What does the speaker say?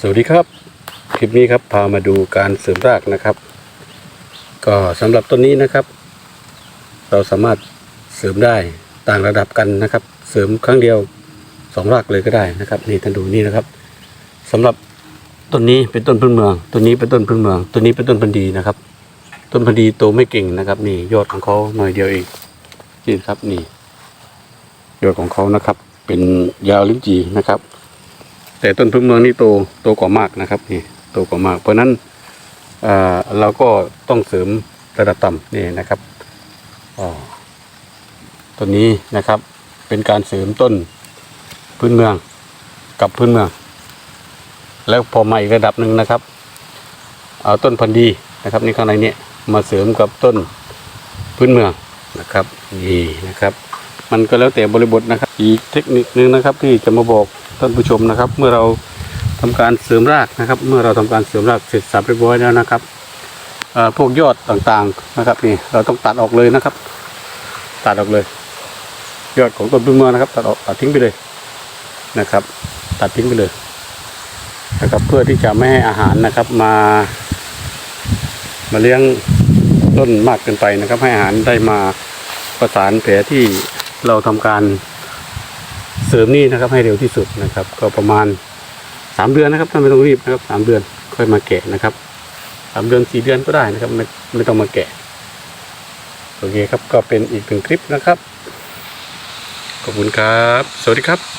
สวัสดีครับ คลิปนี้ครับพามาดูการเสริมรากนะครับ ก็สำหรับต้นนี้นะครับ เราสามารถเสริมได้ต่างระดับกันนะครับ เสริมครั้งเดียวสองรากเลยก็ได้นะครับ นี่ท่านดูนี่นะครับสำหรับต้นนี้เป็นต้นพื้นเมืองต้นนี้เป็นต้นพื้นเมืองต้นนี้เป็นต้นพันธุ์ดีนะครับ ต้นพันธุ์ดีโตไม่เก่งนะครับ นี่ยอดของเขาหน่อยเดียวเองนี่ครับนี่ยอดของเขานะครับ เป็นยาวลิ้นจีนะครับ แต่ต้นพึ่งเมืองนี่โตโตกว่ามากนะครับนี่โตกว่ามาก เพราะนั้นเราก็ต้องเสริมระดับต่ำนี่นะครับต้นนี้นะครับเป็นการเสริมต้นพื้นเมืองกับพื้นเมือง แล้วพอมาอีกระดับหนึ่งนะครับ เอาต้นพันธุ์ดีนะครับนี่ข้างในเนี่ยมาเสริมกับต้นพื้นเมืองนะครับนี่นะครับ มันก็แล้วแต่บริบทนะครับ อีกเทคนิคนึงนะครับที่จะมาบอก ท่านผู้ชมนะครับ เมื่อเราทำการเสริมรากนะครับ เมื่อเราทำการเสริมรากเสร็จสับเรียบร้อยแล้วนะครับพวกยอดต่างๆนะครับนี่เราต้องตัดออกเลยนะครับ ตัดออกเลย ยอดของต้นพึ่งเมืองนะครับ ตัดออกตัดทิ้งไปเลยนะครับ ตัดทิ้งไปเลยนะครับเพื่อที่จะไม่ให้อาหารนะครับมา มาเลี้ยงต้นมากเกินไปนะครับ ให้อาหารได้มาประสานแผลที่เราทำการ ริมนี่นะครับให้เร็วที่สุดนะครับ ก็ประมาณสามเดือนนะครับท่านไม่ต้องรีบนะครับสามเดือนค่อยมาแกะนะครับสามเดือนสี่เดือนก็ได้นะครับ ไม่ไม่ต้องมาแกะโอเคครับก็เป็นอีกหนึ่งคลิปนะครับ ขอบคุณครับ สวัสดีครับ